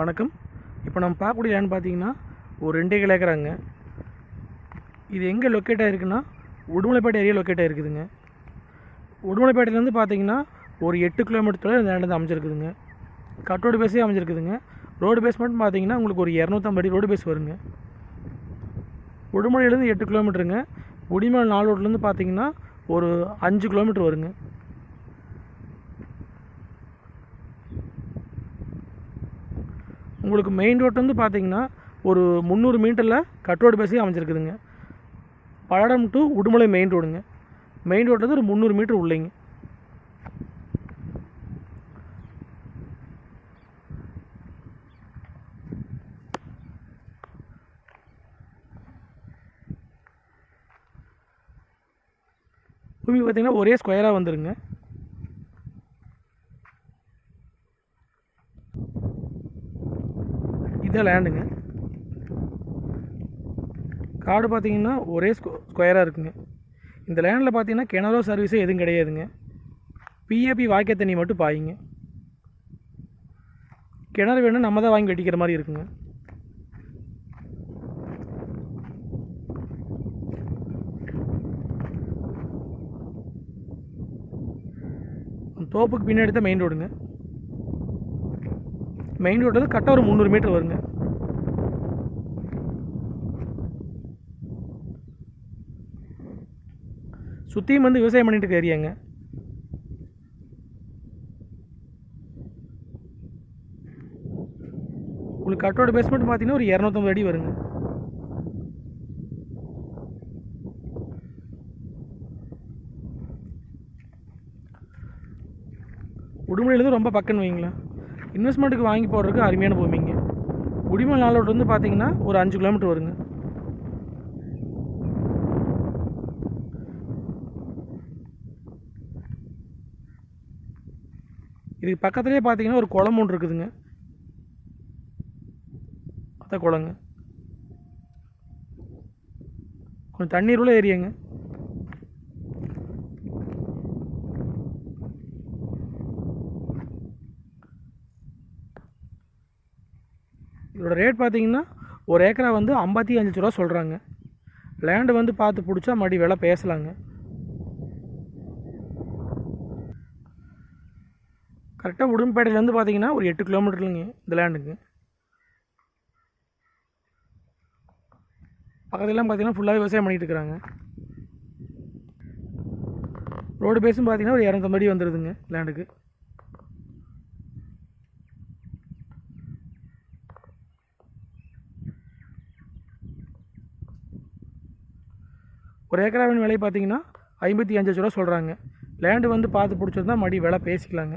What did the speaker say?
வணக்கம். இப்போ நம்ம பார்க்கக்கூடிய லேண்ட் பார்த்தீங்கன்னா ஒரு ரெண்டே கிலோ ஏக்கராங்க இது எங்கே லொக்கேட் ஆகிருக்குன்னா உடுமலைப்பேட்டை ஏரியா லொக்கேட் ஆகிருக்குதுங்க உடுமலைப்பேட்டையிலேருந்து பார்த்தீங்கன்னா ஒரு எட்டு கிலோமீட்டர் தொலைவில் இந்த லேண்ட் வந்து அமைஞ்சிருக்குதுங்க. கட்டோடு பேஸே அமைஞ்சிருக்குதுங்க. ரோடு பேஸ் மட்டும் பார்த்தீங்கன்னா உங்களுக்கு ஒரு இரநூத்தம்பது அடி ரோடு பேஸ் வருங்க. உடுமலையிலேருந்து எட்டு கிலோமீட்டருங்க உடிமலை நாலு ரோட்லேருந்து பார்த்தீங்கன்னா ஒரு அஞ்சு கிலோமீட்டர் வருங்க. உங்களுக்கு மெயின் ரோட் வந்து பார்த்தீங்கன்னா ஒரு முந்நூறு மீட்டரில் கட் ரோடு அமைஞ்சிருக்குதுங்க. பல்லடம் டு உடுமலை மெயின் ரோடுங்க மெயின் ரோட்லேருந்து ஒரு முந்நூறு மீட்டர் உள்ளேங்க. பூமி பார்த்தீங்கன்னா ஒரே ஸ்கொயராக வந்துருங்க. இதான் லேண்டுங்க காடு பார்த்திங்கன்னா ஒரே ஸ்கொ ஸ்கொயராக இருக்குங்க. இந்த லேண்டில் பார்த்தீங்கன்னா கிணறோ சர்வீஸே எதுவும் கிடையாதுங்க. பிஏபி வாய்க்கை தண்ணி மட்டும் பாயுங்க. கிணறு வேணும் நம்ம தான் வாங்கி வெட்டிக்கிற மாதிரி இருக்குங்க. தோப்புக்கு பின்னாடி தான் மெயின் ரோடுங்க மெயின் ரோட்லேருந்து கரெக்டாக ஒரு முந்நூறு மீட்டர் வருங்க. சுற்றியும் வந்து விவசாயம் பண்ணிட்டு இருக்க ஏரியாங்க உங்களுக்கு கட்டோட பேஸ்மெண்ட் பார்த்தீங்கன்னா ஒரு இரநூத்தம்பது அடி வருங்க. உடுமலையிலேருந்து ரொம்ப பக்கம்னு வைங்களா இன்வெஸ்ட்மெண்ட்டுக்கு வாங்கி போடுறதுக்கு அருமையான பூமிங்க உடுமலை நாளோட்டு வந்து பார்த்தீங்கன்னா ஒரு அஞ்சு கிலோமீட்டர் வருங்க. இதுக்கு பக்கத்துலேயே பார்த்தீங்கன்னா ஒரு குளம் ஒன்று இருக்குதுங்க. அத்த குளங்க. கொஞ்சம் தண்ணீர் உள்ள ஏரியாங்க இதோட ரேட் பார்த்தீங்கன்னா ஒரு ஏக்கரா வந்து ஐம்பத்தி அஞ்சு ரூபா சொல்கிறாங்க லேண்டு வந்து பார்த்து பிடிச்சா மறுபடி விலை பேசலாங்க. கரெக்டாக உடும்பேட்டையிலேருந்து பார்த்தீங்கன்னா ஒரு எட்டு கிலோமீட்டருங்க இந்த லேண்டுக்கு. பக்கத்துலலாம் பார்த்தீங்கன்னா ஃபுல்லாக விவசாயம் பண்ணிகிட்டு இருக்கிறாங்க. ரோடு பேஸும் பார்த்தீங்கன்னா ஒரு இரநூத்தம்பது அடி வந்துடுதுங்க லேண்டுக்கு. ஒரு ஏக்கராவின் விலை பார்த்தீங்கன்னா ஐம்பத்தி அஞ்சு லட்ச ரூபா சொல்கிறாங்க லேண்டு வந்து பார்த்து பிடிச்சிருந்தா மறுபடியும் விலை பேசிக்கலாங்க.